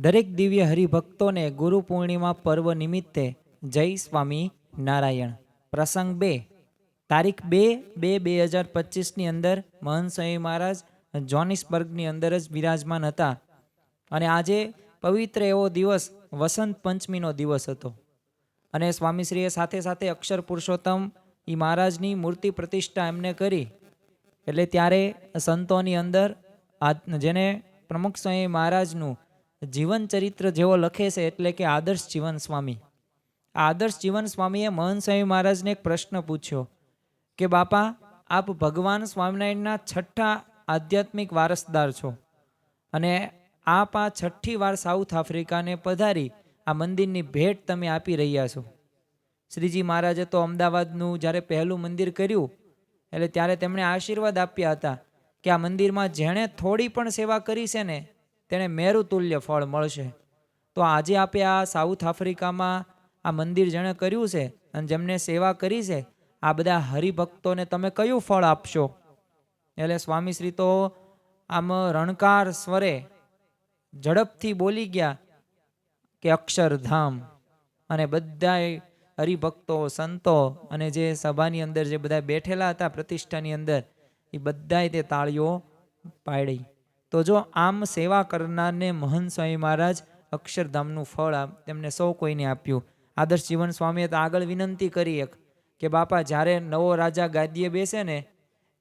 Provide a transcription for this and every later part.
દરેક દિવ્ય હરિભક્તોને ગુરુ પૂર્ણિમા પર્વ નિમિત્તે જય સ્વામી નારાયણ. પ્રસંગ બે. તારીખ બે બે બે હજાર પચીસની અંદર મહંત સ્વામી મહારાજ જોનિસબર્ગની અંદર જ બિરાજમાન હતા. અને આજે પવિત્ર એવો દિવસ વસંત પંચમીનો દિવસ હતો. અને સ્વામીશ્રીએ સાથે સાથે અક્ષર પુરુષોત્તમ એ મહારાજની મૂર્તિ પ્રતિષ્ઠા એમને કરી. એટલે ત્યારે સંતોની અંદર આ જેને પ્રમુખ સ્વામી મહારાજનું જીવન ચરિત્ર જેવો લખે છે એટલે કે આદર્શ જીવન સ્વામી. આદર્શ જીવન સ્વામીએ મહંત સ્વામી મહારાજને એક પ્રશ્ન પૂછ્યો કે, બાપા, આપ ભગવાન સ્વામિનારાયણના છઠ્ઠા આધ્યાત્મિક વારસદાર છો અને આપ આ છઠ્ઠી વાર સાઉથ આફ્રિકાને પધારી આ મંદિરની ભેટ તમે આપી રહ્યા છો. શ્રીજી મહારાજે તો અમદાવાદનું જ્યારે પહેલું મંદિર કર્યું, એટલે ત્યારે તેમણે આશીર્વાદ આપ્યા હતા કે આ મંદિરમાં જેણે થોડી પણ સેવા કરી છે ને તેને મેરુતુલ્ય ફળ મળશે. તો આજે આપે આ સાઉથ આફ્રિકામાં આ મંદિર જેણે કર્યું છે અને જેમને સેવા કરી છે, આ બધા હરિભક્તોને તમે કયું ફળ આપશો? એટલે સ્વામીશ્રી તો આમ રણકાર સ્વરે ઝડપથી બોલી ગયા કે અક્ષરધામ. અને બધાએ હરિભક્તો, સંતો અને જે સભાની અંદર જે બધા બેઠેલા હતા, પ્રતિષ્ઠાની અંદર, એ બધાએ તે તાળીઓ પાડી. તો જો આમ સેવા કરનારને મહંત સ્વામી મહારાજ અક્ષરધામનું ફળ આ તેમને સૌ કોઈને આપ્યું. આદર્શ જીવન સ્વામીએ તો આગળ વિનંતી કરી એક, કે બાપા જ્યારે નવો રાજા ગાદીએ બેસે ને,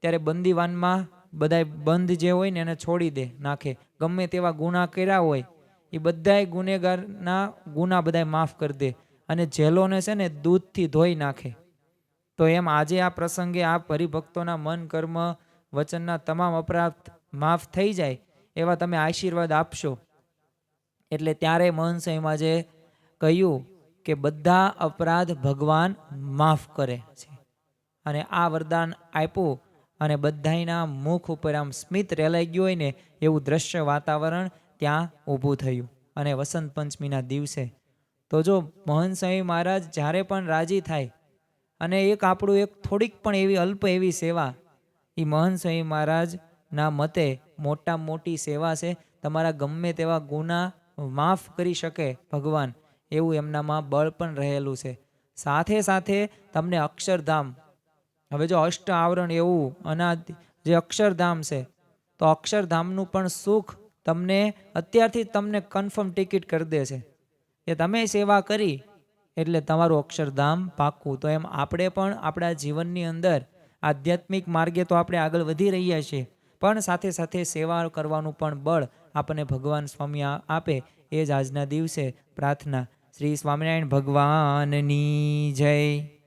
ત્યારે બંદીવાનમાં બધાય બંધ જે હોય ને એને છોડી દે, નાખે. ગમે તેવા ગુના કર્યા હોય, એ બધાય ગુનેગારના ગુના બધાય માફ કરી દે અને જેલોને છે ને દૂધથી ધોઈ નાખે. તો એમ આજે આ પ્રસંગે આ હરિભક્તોના મન કર્મ વચનના તમામ અપરાધ માફ થઈ જાય એવા તમે આશીર્વાદ આપશો. એટલે ત્યારે મહંત સ્વામીમાં કહ્યું કે બધા અપરાધ ભગવાન માફ કરે છે. અને આ વરદાન આપ્યું અને બધાયના મુખ ઉપર આમ સ્મિત રેલાઈ ગયું હોય ને એવું દ્રશ્ય વાતાવરણ ત્યાં ઊભું થયું. અને વસંત પંચમીના દિવસે તો જો મોહન મહારાજ જ્યારે પણ રાજી થાય અને એક આપણું એક થોડીક પણ એવી અલ્પ એવી સેવા એ મહંત સ્વામી મહારાજના મતે મોટા મોટી સેવા છે. તમારા ગમે તેવા ગુના માફ કરી શકે ભગવાન. એવું એમનામાં બળ પણ રહેલું છે. સાથે સાથે તમને અક્ષરધામ. હવે જો અષ્ટ આવરણ એવું અનાદ જે અક્ષરધામ છે, તો અક્ષરધામનું પણ સુખ તમને અત્યારથી તમને કન્ફર્મ ટિકિટ કરી દે છે. કે તમે સેવા કરી, એટલે તમારું અક્ષરધામ પાક્કું તો એમ આપણે પણ આપણા જીવનની અંદર આધ્યાત્મિક માર્ગે તો આપણે આગળ વધી રહ્યા છીએ. પણ સાથે સાથે સેવા કરવાનું પણ બળ આપણને ભગવાન સ્વામી આપે એ જ આજના દિવસે પ્રાર્થના. શ્રી સ્વામિનારાયણ ભગવાનની જય.